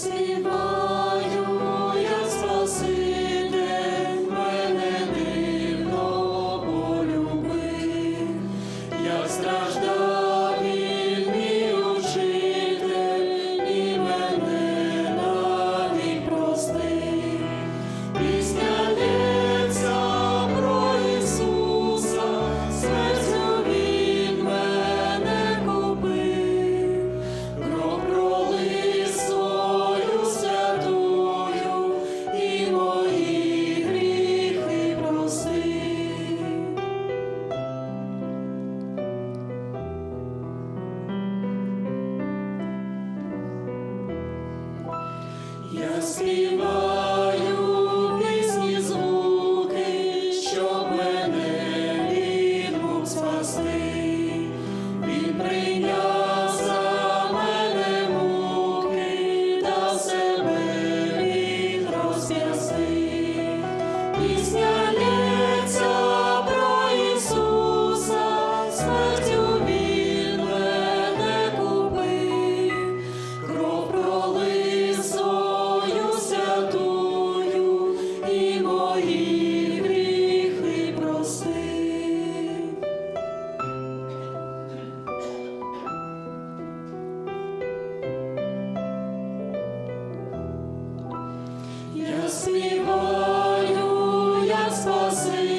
співаю, Я співаю. Співаю я спаси.